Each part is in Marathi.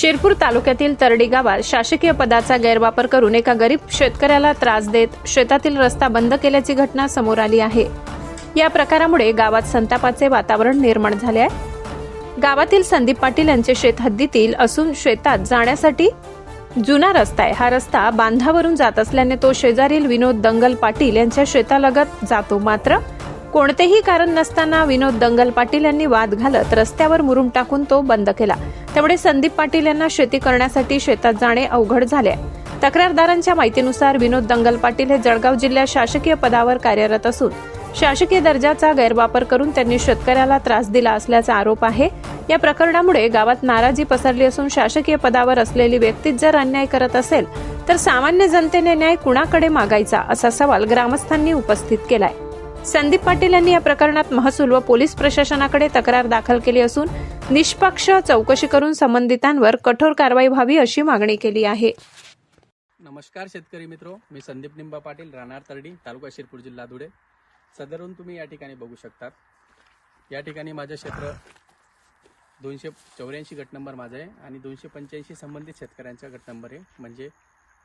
शिरपूर तालुक्यातील तरडी गावात शासकीय पदाचा गैरवापर करून एका गरीब शेतकऱ्याला त्रास देत शेतातील रस्ता बंद केल्याची घटना समोर आली आहे. या प्रकारामुळे गावात संतापाचे वातावरण निर्माण झाले आहे. गावातील संदीप पाटील यांचे शेत हद्दीतील असून शेतात जाण्यासाठी जुना रस्ता आहे. हा रस्ता बांधावरून जात असल्याने तो शेजारील विनोद दंगल पाटील यांच्या शेतालगत जातो. मात्र कोणतेही कारण नसताना विनोद दंगल पाटील यांनी वाद घालत रस्त्यावर मुरुम टाकून तो बंद केला. त्यामुळे संदीप पाटील यांना शेती करण्यासाठी शेतात जाणे अवघड झाले. तक्रारदारांच्या माहितीनुसार विनोद दंगल पाटील हे जळगाव जिल्ह्यात शासकीय पदावर कार्यरत असून शासकीय दर्जाचा गैरवापर करून त्यांनी शेतकऱ्याला त्रास दिला असल्याचा आरोप आहे. या प्रकरणामुळे गावात नाराजी पसरली असून शासकीय पदावर असलेली व्यक्तीच जर अन्याय करत असेल तर सामान्य जनतेने न्याय कुणाकडे मागायचा असा सवाल ग्रामस्थांनी उपस्थित केलाय. संदीप पाटील यांनी या प्रकरणात महसूल व पोलीस प्रशासनाकडे तक्रार दाखल केली असून निष्पक्ष चौकशी करून संबंधितांवर कठोर कारवाई व्हावी अशी मागणी केली आहे. नमस्कार शेतकरी मित्र मी संदीप निंबा पाटील राहणार तरडी तालुका शिरपूर जिल्हा धुळे. सदरून तुम्ही या ठिकाणी बघू शकतात. या ठिकाणी माझं क्षेत्र दोनशे चौऱ्याऐंशी गट नंबर माझा आहे आणि दोनशे पंच्याऐंशी संबंधित शेतकऱ्यांचा गट नंबर आहे. म्हणजे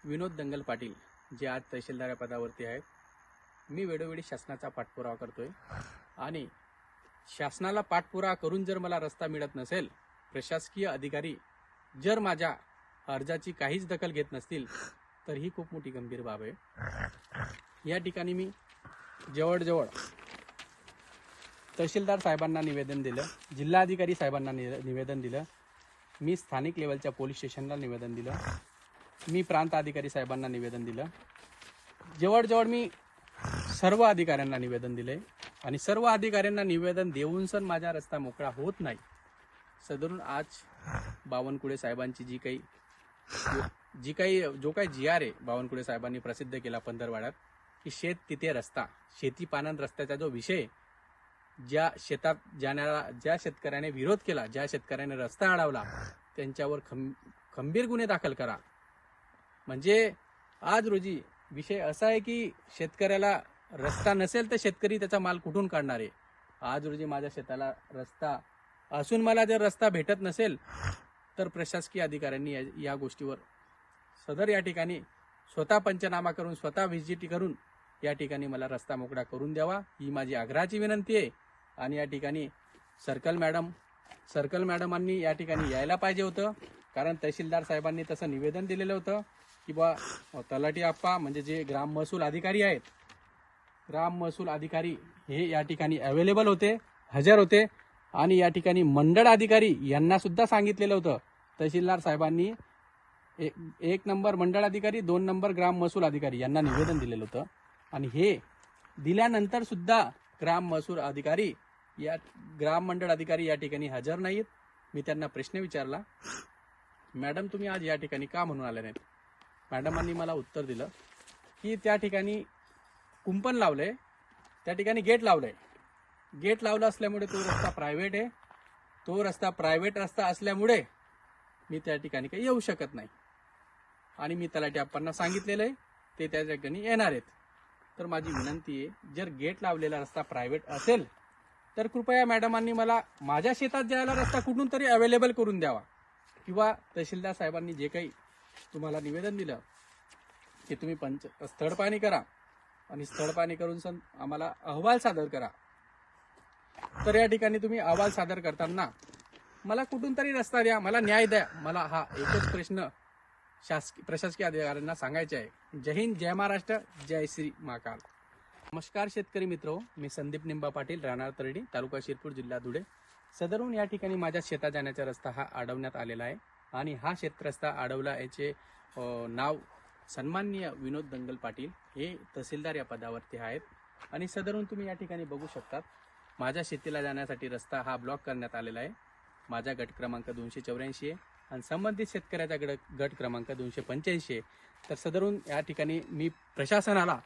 विनोद दंगल पाटील जे आज तहसीलदार पदावरती आहेत. मी वेळोवेळी शासनाचा पाठपुरावा करतोय. आणि शासनाला पाठपुरावा करून जर मला रस्ता मिळत नसेल प्रशासकीय अधिकारी जर माझ्या अर्जाची काहीच दखल घेत नसतील तर ही खूप मोठी गंभीर बाब आहे. या ठिकाणी मी जवळजवळ तहसीलदार साहेबांना निवेदन दिलं जिल्हाधिकारी साहेबांना निवेदन दिलं मी स्थानिक लेवलच्या पोलीस स्टेशनला निवेदन दिलं मी प्रांत अधिकारी साहेबांना निवेदन दिलं. जवळजवळ मी सर्व अधिकाऱ्यांना निवेदन दिले आणि सर्व अधिकाऱ्यांना निवेदन देऊन सण माझा रस्ता मोकळा होत नाही. सदरून आज बावनकुळे साहेबांची जी काही जी काही जो काही जी आर आहे बावनकुळे साहेबांनी प्रसिद्ध केला पंधरवाड्यात की शेत तिथे रस्ता शेती पानन रस्त्याचा जो विषय ज्या शेतात जाणारा ज्या शेतकऱ्याने विरोध केला ज्या शेतकऱ्याने रस्ता अडवला त्यांच्यावर खं खंबीर गुन्हे दाखल करा. म्हणजे आज रोजी विषय असा आहे की शेतकऱ्याला रस्ता नसेल तर शेतकरी त्याचा माल कुठून काढणार आहे? आज रोजी माझ्या शेताला रस्ता असून मला जर रस्ता भेटत नसेल तर प्रशासकीय अधिकाऱ्यांनी या, या गोष्टीवर सदर या ठिकाणी स्वतः पंचनामा करून स्वतः व्हिजिट करून या ठिकाणी मला रस्ता मोकळा करून द्यावा. ही माझी आग्रहाची विनंती आहे. आणि या ठिकाणी सर्कल मॅडम सर्कल मॅडमांनी या ठिकाणी यायला पाहिजे होतं. कारण तहसीलदार साहेबांनी तसं निवेदन दिलेलं होतं की बा तलाठी आप्पा म्हणजे जे ग्राम महसूल अधिकारी आहेत ग्राम महसूल अधिकारी हे या ठिकाणी अवेलेबल होते हजर होते. आणि या ठिकाणी मंडळ अधिकारी यांना सुद्धा सांगितलेलं होतं. तहसीलदार साहेबांनी एक एक नंबर मंडळ अधिकारी दोन नंबर ग्राम महसूल अधिकारी यांना निवेदन दिलेलं होतं. आणि हे दिल्यानंतर सुद्धा ग्राम महसूल अधिकारी या ग्राम मंडळ अधिकारी या ठिकाणी हजर नाहीत. मी त्यांना प्रश्न विचारला मॅडम तुम्ही आज या ठिकाणी का म्हणून आले नाहीत? मॅडमांनी मला उत्तर दिलं की त्या ठिकाणी कुंपण लावलंय. त्या ठिकाणी गेट लावलंय. गेट लावलं असल्यामुळे तो रस्ता प्रायव्हेट आहे. तो रस्ता प्रायव्हेट रस्ता असल्यामुळे मी त्या ठिकाणी काही येऊ शकत नाही. आणि मी तलाठी आप्पांना सांगितलेलं आहे ते त्या ठिकाणी येणार आहेत. तर माझी विनंती आहे जर गेट लावलेला रस्ता प्रायव्हेट असेल तर कृपया मॅडमांनी मला माझ्या शेतात जायला रस्ता कुठून तरी अवेलेबल करून द्यावा. किंवा तहसीलदार साहेबांनी जे काही तुम्हाला निवेदन दिलं की तुम्ही पंच स्थळ पाहणी करा. आणि स्थळ पाणी करून सन आम्हाला अहवाल सादर करा. तर या ठिकाणी तुम्ही अहवाल सादर करताना मला कुठून तरी रस्ता द्या मला न्याय द्या. मला हा एकच प्रश्न शासकीय प्रशासकीय अधिकाऱ्यांना सांगायचे आहे. जय हिंद जय महाराष्ट्र जय श्री महाकाल. नमस्कार शेतकरी मित्र मी संदीप निंबा पाटील राहणार तरडी तालुका शिरपूर जिल्हा धुळे. सदरून या ठिकाणी माझ्या शेतात जाण्याचा रस्ता हा अडवण्यात आलेला आहे. आणि हा शेत रस्ता अडवला याचे नाव सन्माननीय विनोद दंगल पाटील हे तहसीलदार या पदावरती आहेत. आणि सदरून तुम्ही या ठिकाणी बघू शकतात माझ्या शेतीला जाण्यासाठी रस्ता हा ब्लॉक करण्यात आलेला आहे. माझा गट क्रमांक दोनशे चौऱ्याऐंशी आहे आणि संबंधित शेतकऱ्याचा गट गट क्रमांक दोनशे पंच्याऐंशी आहे. तर सदरून या ठिकाणी मी प्रशासनाला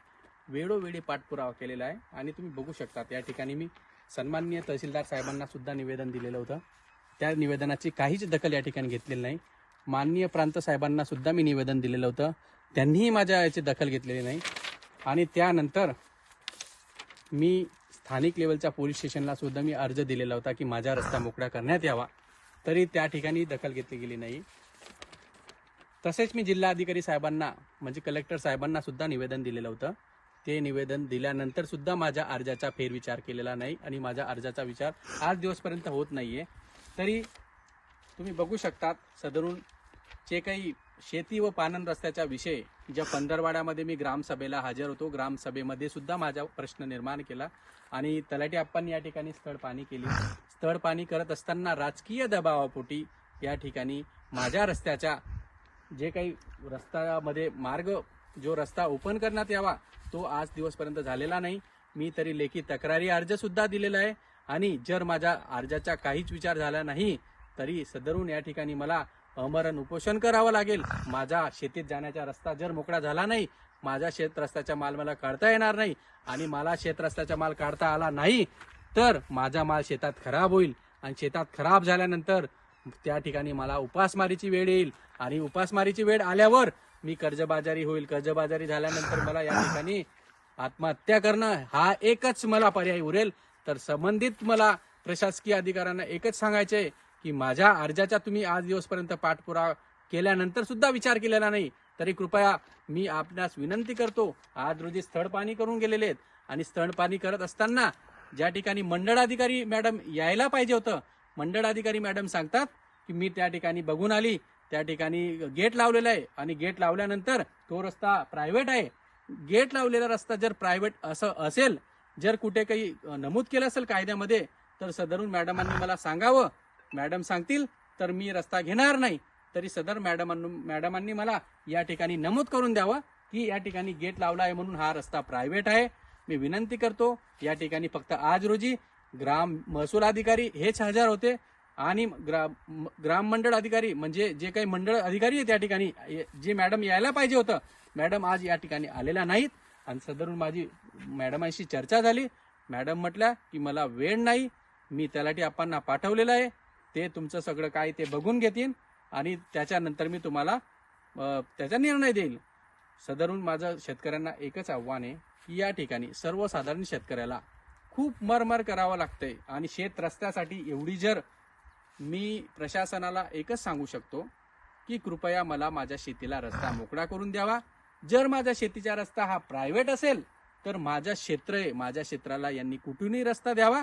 वेळोवेळी पाठपुरावा केलेला आहे आणि तुम्ही बघू शकतात या ठिकाणी मी सन्माननीय तहसीलदार साहेबांना सुद्धा निवेदन दिलेलं होतं. त्या निवेदनाची काहीच दखल या ठिकाणी घेतलेली नाही. माननीय प्रांत साहेबांना सुद्धा मी निवेदन दिलेलं होतं. त्यांनीही माझ्या याची दखल घेतलेली नाही. आणि त्यानंतर मी स्थानिक लेवलच्या पोलीस स्टेशनला सुद्धा मी अर्ज दिलेला होता की माझा रस्ता मोकळा करण्यात यावा. तरी त्या ठिकाणी दखल घेतली गेली नाही. तसेच मी जिल्हाधिकारी साहेबांना म्हणजे कलेक्टर साहेबांना सुद्धा निवेदन दिलेलं होतं. ते निवेदन दिल्यानंतर सुद्धा माझ्या अर्जाचा फेरविचार केलेला नाही आणि माझ्या अर्जाचा विचार आज दिवसपर्यंत होत नाहीये. तरी तुम्ही बघू शकतात सदरून जे काही शेती व पानन रस्त्याच्या विषय ज्या पंधरवाड्यामध्ये मी ग्रामसभेला हजर होतो. ग्रामसभेमध्ये सुद्धा माझा प्रश्न निर्माण केला आणि तलाठी आप्पांनी या ठिकाणी स्थळ पाणी केली. स्थळ पाणी करत असताना राजकीय दबावापोटी या ठिकाणी माझ्या रस्त्याच्या जे काही रस्त्यामध्ये मार्ग जो रस्ता ओपन करण्यात यावा तो आज दिवसपर्यंत झालेला नाही. मी तरी लेखी तक्रारी अर्ज सुद्धा दिलेला आहे आणि जर माझ्या अर्जाचा काहीच विचार झाला नाही तरी सदरून या ठिकाणी मला अमरण उपोषण करावं लागेल. माझा शेतीत जाण्याचा रस्ता जर मोकळा झाला नाही माझ्या शेत रस्त्याचा माल मला काढता येणार नाही आणि मला शेत रस्त्याचा माल काढता आला नाही तर माझा माल शेतात खराब होईल. आणि शेतात खराब झाल्यानंतर त्या ठिकाणी मला उपासमारीची वेळ येईल. आणि उपासमारीची वेळ आल्यावर मी कर्जबाजारी होईल. कर्जबाजारी झाल्यानंतर मला या ठिकाणी आत्महत्या करणं हा एकच मला पर्याय उरेल. तर संबंधित मला प्रशासकीय अधिकाऱ्यांना एकच सांगायचे की माझ्या अर्जाचा तुम्ही आज दिवसपर्यंत पाठपुरा केल्यानंतर सुद्धा विचार केलेला नाही. तरी कृपया मी आपणास विनंती करतो आज रोजी स्थळ पाणी करून गेलेले आहेत आणि स्थळ पाणी करत असताना ज्या ठिकाणी मंडळाधिकारी मॅडम यायला पाहिजे होतं मंडळाधिकारी मॅडम सांगतात की मी त्या ठिकाणी बघून आली त्या ठिकाणी गेट लावलेला आहे आणि गेट लावल्यानंतर तो रस्ता प्रायव्हेट आहे. गेट लावलेला रस्ता जर प्रायव्हेट असं असेल जर कुठे काही नमूद केलं असेल कायद्यामध्ये तर सदरून मॅडमांनी मला सांगावं मॅडम सांगतील तर मी रस्ता घेणार नाही. तरी सदर मॅडम मॅडमांनी मला या ठिकाणी नमूद करून द्यावं की या ठिकाणी गेट लावला आहे म्हणून हा रस्ता प्रायव्हेट आहे. मी विनंती करतो या ठिकाणी फक्त आज रोजी ग्राम महसूल अधिकारी हेच हजर होते आणि ग्राम ग्राम मंडळ अधिकारी म्हणजे जे काही मंडळ अधिकारी आहे त्या ठिकाणी जे मॅडम यायला पाहिजे होतं मॅडम आज या ठिकाणी आलेल्या नाहीत आणि सदरून माझी मॅडमांशी चर्चा झाली. मॅडम म्हटल्या की मला वेळ नाही मी तलाठी आपण पाठवलेलं आहे. ते तुमचं सगळं काय ते बघून घेतील आणि त्याच्यानंतर मी तुम्हाला त्याचा निर्णय देईल. सदरून माझं शेतकऱ्यांना एकच आव्हान आहे की या ठिकाणी सर्वसाधारण शेतकऱ्याला खूप मरमर करावं लागतंय आणि शेत रस्त्यासाठी एवढी जर मी प्रशासनाला एकच सांगू शकतो की कृपया मला माझ्या शेतीला रस्ता मोकळा करून द्यावा. जर माझ्या शेतीचा रस्ता हा प्रायव्हेट असेल तर माझ्या क्षेत्र आहे माझ्या क्षेत्राला यांनी कुठूनही रस्ता द्यावा.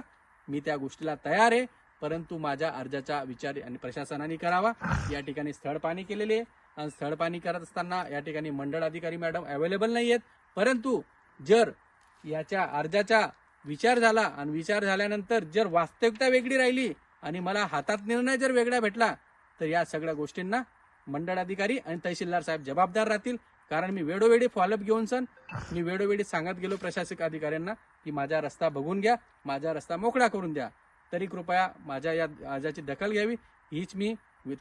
मी त्या गोष्टीला तयार आहे. परंतु माझ्या अर्जाचा विचार आणि प्रशासनाने करावा. या ठिकाणी स्थळ पाणी केलेले आहे. आणि स्थळ पाणी करत असताना या ठिकाणी मंडळ अधिकारी मॅडम अवेलेबल नाही आहेत. परंतु जर याच्या अर्जाचा विचार झाला आणि विचार झाल्यानंतर जर वास्तविकता वेगळी राहिली आणि मला हातात निर्णय जर वेगळा भेटला तर या सगळ्या गोष्टींना मंडळ अधिकारी आणि तहसीलदार साहेब जबाबदार राहतील. कारण मी वेळोवेळी फॉलोअप घेऊन सन मी वेळोवेळी सांगत गेलो प्रशासक अधिकाऱ्यांना की माझा रस्ता बघून घ्या माझा रस्ता मोकळा करून द्या. तरी कृपया माझ्या या अर्जाची दखल घ्यावी. हीच मी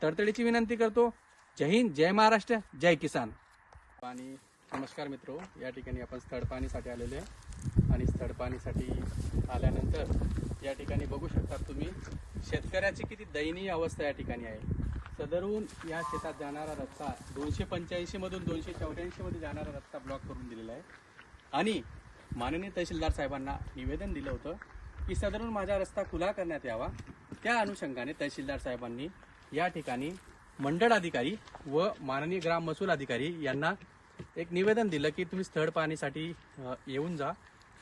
तडतडीची विनंती करतो. जय हिंद जय महाराष्ट्र जय किसान. पाणी नमस्कार मित्रो. या ठिकाणी आपण स्थळ पाणीसाठी आलेले आहे. आणि स्थळ पाणीसाठी आल्यानंतर या ठिकाणी बघू शकता तुम्ही शेतकऱ्याची किती दयनीय अवस्था या ठिकाणी आहे. सदरून या शेतात जाणारा रस्ता दोनशे पंच्याऐंशीमधून दोनशे चौऱ्याऐंशीमध्ये जाणारा रस्ता ब्लॉक करून दिलेला आहे. आणि माननीय तहसीलदार साहेबांना निवेदन दिलं होतं की सदरून माझा रस्ता खुला करण्यात यावा. त्या अनुषंगाने तहसीलदार साहेबांनी या ठिकाणी मंडळ अधिकारी व माननीय ग्राम महसूल अधिकारी यांना एक निवेदन दिलं की तुम्ही स्थळ पाणीसाठी येऊन जा.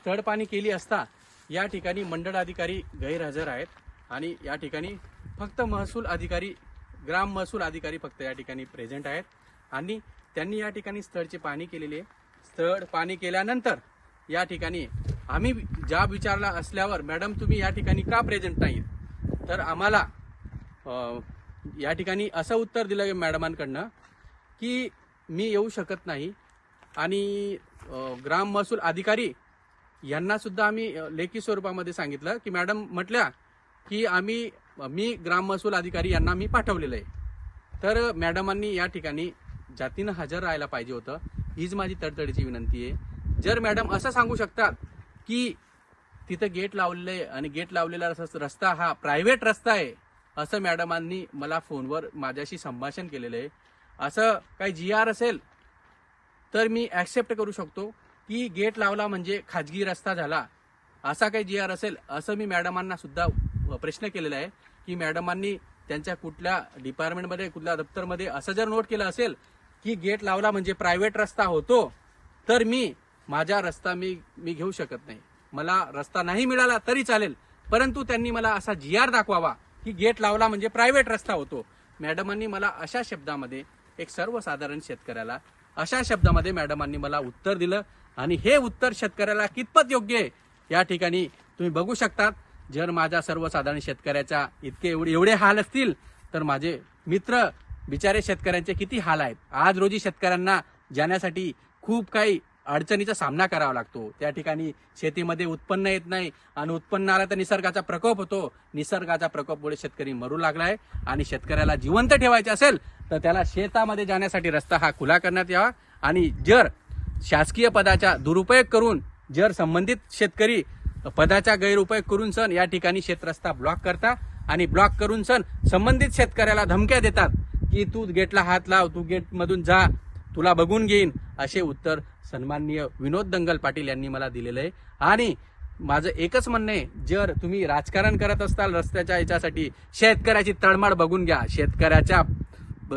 स्थळ पाणी केली असता या ठिकाणी मंडळ अधिकारी गैरहजर आहेत आणि या ठिकाणी फक्त महसूल अधिकारी ग्राम महसूल अधिकारी फक्त या ठिकाणी प्रेझेंट आहेत. आणि त्यांनी या ठिकाणी स्थळची पाणी केलेली आहे. स्थळ पाणी केल्यानंतर या ठिकाणी आम्ही जाब विचारला असल्यावर मॅडम तुम्ही या ठिकाणी का प्रेझेंट नाहीत तर आम्हाला या ठिकाणी असं उत्तर दिलं मॅडमांकडनं की मी येऊ शकत नाही आणि ग्राम महसूल अधिकारी यांना सुद्धा आम्ही लेखी स्वरूपामध्ये सांगितलं की मॅडम म्हटल्या की आम्ही मी ग्राम महसूल अधिकारी यांना मी पाठवलेलं आहे. तर मॅडमांनी या ठिकाणी जातीनं हजर राहायला पाहिजे होतं. हीच माझी तडतडीची विनंती आहे. जर मॅडम असं सांगू शकतात की तिथं गेट लावलेले आहे आणि गेट लावलेला रस- रस्ता हा प्रायव्हेट रस्ता आहे असं मॅडमांनी मला फोनवर माझ्याशी संभाषण केलेलं आहे. असं काही जी आर असेल तर मी ऍक्सेप्ट करू शकतो की गेट लावला म्हणजे खाजगी रस्ता झाला. असा काही जी आर असेल असं मी मॅडमांना सुद्धा प्रश्न केलेला आहे की मॅडमांनी त्यांच्या कुठल्या डिपार्टमेंटमध्ये कुठल्या दप्तरमध्ये असं जर नोट केलं असेल की गेट लावला म्हणजे प्रायव्हेट रस्ता होतो तर मी माझा रस्ता मी मी घेऊ शकत नाही. मला रस्ता नाही मिळाला तरी चालेल. परंतु त्यांनी मला असा जी आर दाखवावा. की गेट लावला म्हणजे प्रायव्हेट रस्ता होतो. मॅडमांनी मला अशा शब्दामध्ये एक सर्वसाधारण शेतकऱ्याला अशा शब्दामध्ये मॅडमांनी मला उत्तर दिलं. आणि हे उत्तर शेतकऱ्याला कितपत योग्य आहे या ठिकाणी तुम्ही बघू शकतात. जर माझ्या सर्वसाधारण शेतकऱ्याच्या इतके एवढे एवढे हाल असतील तर माझे मित्र बिचारे शेतकऱ्यांचे किती हाल आहेत. आज रोजी शेतकऱ्यांना जाण्यासाठी खूप काही अडचणीचा सामना करावा लागतो. त्या ठिकाणी शेतीमध्ये उत्पन्न येत नाही आणि उत्पन्न आलं तर निसर्गाचा प्रकोप होतो. निसर्गाचा प्रकोपमुळे शेतकरी मरू लागलाय आणि शेतकऱ्याला जिवंत ठेवायचे असेल तर त्याला शेतामध्ये जाण्यासाठी रस्ता हा खुला करण्यात यावा आणि जर शासकीय पदाचा दुरुपयोग करून जर संबंधित शेतकरी पदाचा गैरउपयोग करून सण या ठिकाणी शेतरस्ता ब्लॉक करता आणि ब्लॉक करून सण संबंधित शेतकऱ्याला धमक्या देतात की तू गेटला हात लाव तू गेटमधून जा तुला बघून घेईन असे उत्तर सन्माननीय विनोद दंगल पाटील यांनी मला दिलेलं आहे. आणि माझं एकच म्हणणं आहे जर तुम्ही राजकारण करत असताल रस्त्याच्या याच्यासाठी शेतकऱ्याची तळमळ बघून घ्या. शेतकऱ्याच्या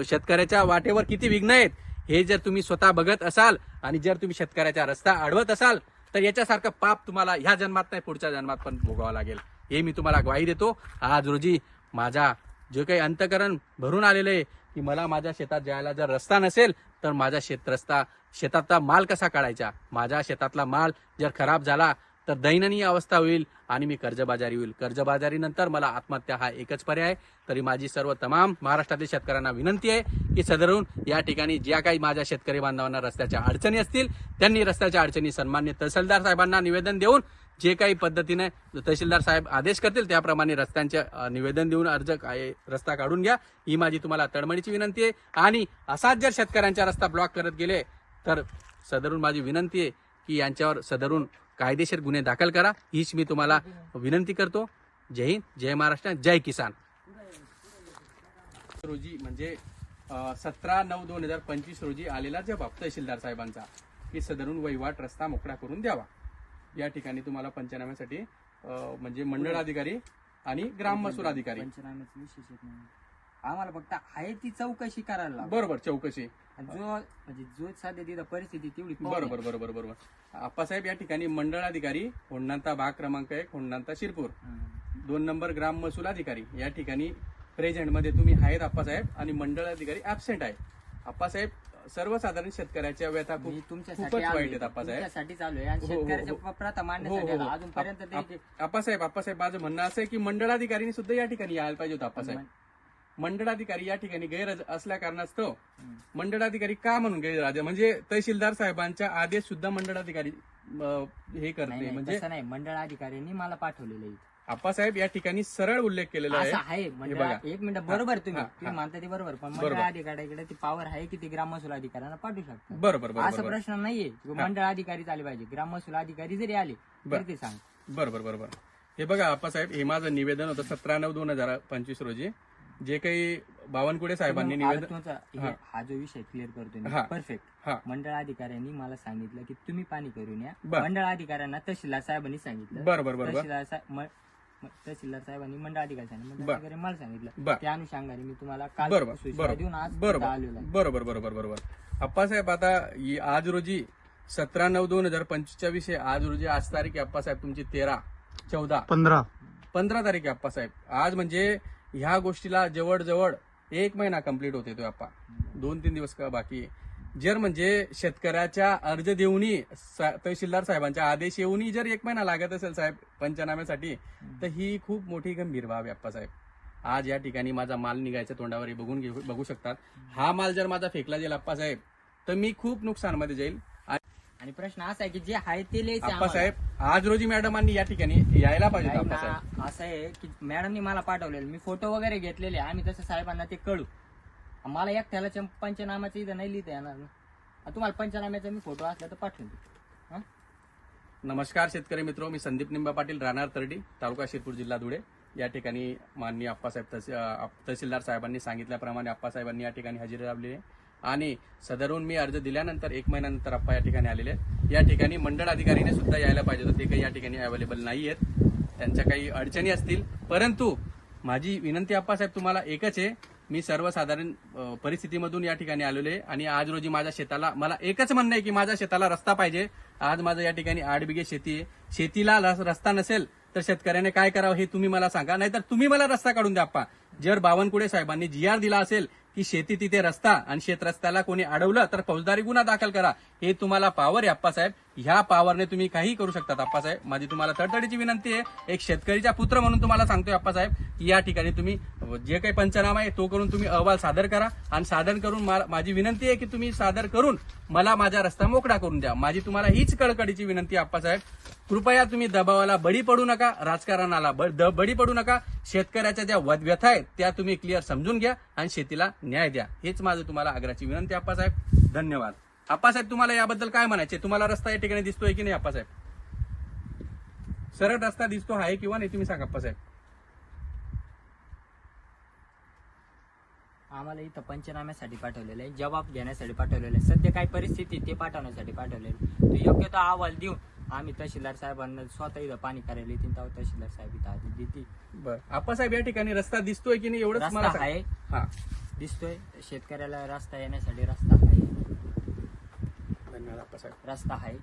शेतकऱ्याच्या वाटेवर किती विघ्न आहेत हे जर तुम्ही स्वतः बघत असाल आणि जर तुम्ही शेतकऱ्याचा रस्ता अडवत असाल तर याच्यासारखं पाप तुम्हाला ह्या जन्मात नाही पुढच्या जन्मात पण भोगावं लागेल. हे मी तुम्हाला ग्वाही देतो. आज रोजी माझा जे काही अंतकरण भरून आलेलं आहे की मला माझ्या शेतात जायला जर रस्ता नसेल तर माझा शेत रस्ता शेतातला माल कसा काढायचा? माझ्या शेतातला माल जर खराब झाला तर दैननीय अवस्था होईल आणि मी कर्जबाजारी होईल. कर्जबाजारीनंतर मला आत्महत्या हा एकच पर्याय. आहे. तरी माझी सर्व तमाम महाराष्ट्रातील शेतकऱ्यांना विनंती आहे की सदरून या ठिकाणी ज्या काही माझ्या शेतकरी बांधवांना रस्त्याच्या अडचणी असतील त्यांनी रस्त्याच्या अडचणी सन्मान्य तहसीलदार साहेबांना निवेदन देऊन जे काही पद्धतीने तहसीलदार साहेब आदेश करतील त्याप्रमाणे रस्त्यांचे निवेदन देऊन अर्ज रस्ता काढून घ्या. ही माझी तुम्हाला तळमळीची विनंती आहे. आणि असाच जर शेतकऱ्यांचा रस्ता ब्लॉक करत गेले तर सदरून माझी विनंती आहे की यांच्यावर सदरून कायदेशीर गुन्हे दाखल करा. हीच मी तुम्हाला विनंती करतो. जय हिंद जय महाराष्ट्र जय किसान. रोजी म्हणजे सतरा नऊ दोन हजार पंचवीस रोजी आलेला जबाब तहसीलदार साहेबांचा की सदरून वहिवाट रस्ता मोकळा करून द्यावा. या ठिकाणी तुम्हाला पंचनाम्यासाठी म्हणजे मंडळ अधिकारी आणि ग्राम महसूल अधिकारी. पंचनाम्याचा विशेष आम्हाला फक्त आहे ती चौकशी करायला. बरोबर चौकशी. जो म्हणजे जो सध्या तिथं परिस्थिती तेवढी बरोबर बरोबर बरोबर आप्पासाहेब या ठिकाणी मंडळ अधिकारी होंडांता भाग क्रमांक एक होंडांता शिरपूर. दोन नंबर ग्राम महसूल अधिकारी या ठिकाणी प्रेझेंटमध्ये तुम्ही आहेत आप्पासाहेब आणि मंडळ अधिकारी ऍबसेंट आहे आप्पासाहेब सर्वसाधारण शेतकऱ्याच्या व्यथा मी तुमच्यासाठी खूपच आलोय. वाईट आहेत आप्पासाहेब तुमच्यासाठी चालू आहे आणि हो, हो, हो. शेतकऱ्याच्या प्रथा हो, मांडण्यासाठी हो, हो. अजूनपर्यंत ते- आप- आप्पासाहेब आप्पासाहेब माझं म्हणणं असं आहे की मंडळाधिकाऱ्यांनी सुद्धा या ठिकाणी यायला पाहिजे होतं आप्पासाहेब मंडळाधिकारी या ठिकाणी गैरहजर असल्या कारणास्तव. मंडळाधिकारी का म्हणून गैरहजर? म्हणजे तहसीलदार साहेबांच्या आदेश सुद्धा मंडळाधिकारी हे करते. नाही, म्हणजे नाही. मंडळ अधिकाऱ्यांनी मला पाठवलेलं आहे इथं. आप्पासाहेब या ठिकाणी सरळ उल्लेख केलेला आहे. असं. एक मिनिट बरोबर तुम्ही. तुम्ही. म्हणता ते बरोबर पण बरोबर. मंडळ अधिकाऱ्याकडे ती पॉवर आहे की ती ग्राम महसूल अधिकाऱ्यांना पाठवू शकतात? बरोबर असा प्रश्न नाहीये. मंडळ अधिकारीच आले पाहिजे. ग्राम महसूल अधिकारी जरी आले बरं. तरी ते सांग बरोबर बरोबर. हे बघा आप्पासाहेब हे माझं निवेदन होतं सतरा नऊ दोन हजार पंचवीस रोजी. जे काही बावनकुळे साहेबांनी निवेदन हे- हा जो विषय क्लिअर करतोय हा. मी परफेक्ट हा. मंडळ अधिकाऱ्यांनी मला सांगितलं की तुम्ही पाणी करून या. बर. मंडळ अधिकाऱ्यांना तहसीलदार साहेबांनी सांगितलं. बरोबर बरोबर तहसीलदार साहेब म- म- तहसीलदार साहेबांनी मंडळ अधिकारी सांगितलं. मंडळ बर. अधिकारी मला सांगितलं. बर. त्या अनुषंगाने मी तुम्हाला काल बरोबर सूचना देऊन आज बरोबर. आलेलो बरोबर आहे. बरोबर बरोबर. बरोबर अप्पासाहेब आता ही आज रोजी सतरा नऊ दोन हजार पंचवीसच्या विषय आज रोजी आज तारीख आहे अप्पासाहेब तुमची तेरा चौदा. पंधरा. पंधरा तारीख आहे अप्पासाहेब आज म्हणजे ह्या गोष्टीला जवळजवळ एक महिना कंप्लीट होते तो अप्पा दोन तीन दिवस का बाकी. जर म्हणजे शेतकऱ्याच्या अर्ज देऊनही तहसीलदार साहेबांच्या आदेश येऊनही जर एक महिना लागत असेल साहेब पंचनाम्यासाठी तर ही खूप मोठी गंभीर बाब आहे अप्पासाहेब आज या ठिकाणी माझा माल निघायचा तोंडावर बघून घेऊ बघू शकतात. हा माल जर माझा फेकला जाईल अप्पासाहेब तर मी खूप नुकसानमध्ये जाईल. आणि प्रश्न असा आहे की जे आहे ते लिहायचं आम्हाला. आप्पासाहेब आज रोजी मॅडमांनी या ठिकाणी यायला पाहिजे नाही ना, असं आहे की मॅडमनी मला पाठवलेलं. मी फोटो वगैरे घेतलेले आम्ही तसं साहेबांना ते कळू. मला एकट्याला चम- पंचनामाचं इथं नाही लिहिता येणार ना. तुम्हाला पंचनाम्याचा मी फोटो असला तर पाठवून देतो. हं? नमस्कार शेतकरी मित्र मी संदीप निंबा पाटील राहणार तरडी तालुका शिरपूर जिल्हा धुळे. या ठिकाणी माननीय आप्पासाहेब अ, तहसीलदार साहेबांनी सांगितल्याप्रमाणे आप्पासाहेबांनी या ठिकाणी हजेरी लावली आहे. आणि सदरून मी अर्ज दिल्यानंतर एक महिन्यानंतर आप्पा या ठिकाणी आलेले आहेत. या ठिकाणी मंडळ अधिकारीने सुद्धा यायला पाहिजे होतं. ते काही या ठिकाणी अवेलेबल नाही आहेत त्यांच्या काही अडचणी असतील. परंतु माझी विनंती आप्पासाहेब तुम्हाला एकच आहे. मी सर्वसाधारण परिस्थितीमधून या ठिकाणी आलेलो आहे आणि आज रोजी माझ्या शेताला मला एकच म्हणणं आहे की माझ्या शेताला रस्ता पाहिजे. आज माझं या ठिकाणी आठ बिघे शेती आहे. शेतीला रस्ता नसेल तर शेतकऱ्याने काय करावं हे तुम्ही मला सांगा. नाहीतर तुम्ही मला रस्ता काढून द्या आप्पा. जर बावनकुळे साहेबांनी जी आर दिला असेल की शेती तिथे रस्ता आणि शेत रस्त्याला कोणी अडवलं तर फौजदारी गुन्हा दाखल करा. हे तुम्हाला पावर आहे अप्पासाहेब ह्या पावरने तुम्ही काही करू शकतात अप्पासाहेब माझी तुम्हाला तडतडीची विनंती आहे. एक शेतकरीचा पुत्र म्हणून तुम्हाला सांगतोय अप्पासाहेब की या ठिकाणी तुम्ही जे काही पंचनामा आहे तो करून तुम्ही अहवाल सादर करा. आणि सादर करून मा- माझी विनंती आहे की तुम्ही सादर करून मला माझा रस्ता मोकळा करून द्या. माझी तुम्हाला हीच कडकडीची विनंती आहे आप्पासाहेब कृपया तुम्ही दबावाला बळी पडू नका राजकारणाला ब- द- बळी पडू नका. शेतकऱ्याच्या ज्या व्यथा आहेत त्या तुम्ही क्लिअर समजून घ्या आणि शेतीला न्याय द्या. हेच माझं तुम्हाला आग्राची विनंती आप्पासाहेब धन्यवाद. आप्पासाहेब तुम्हाला याबद्दल काय म्हणायचे तुम्हाला रस्ता या ठिकाणी दिसतोय की नाही आप्पासाहेब सरळ रस्ता दिसतो आहे किंवा नाही तुम्ही सांगा आप्पासाहेब आम्हाला इथं पंचनाम्यासाठी पाठवलेलं आहे. जबाब घेण्यासाठी पाठवलेलं आहे. सध्या काय परिस्थिती ते पाठवण्यासाठी पाठवलेलं आहे. तो योग्य तो अहवाल देऊन आम्ही तहसीलदार साहेबांना स्वतः इथं पाणी करायला येतील तेव्हा तहसीलदार साहेब इथं आधी देतील. बरं. आप्पासाहेब या ठिकाणी रस्ता दिसतोय की नाही एवढंच रस्ता. आहे. हा. दिसतोय. शेतकऱ्याला रस्ता येण्यासाठी रस्ता आहे. धन्यवाद आप्पासाहेब रस्ता आहे.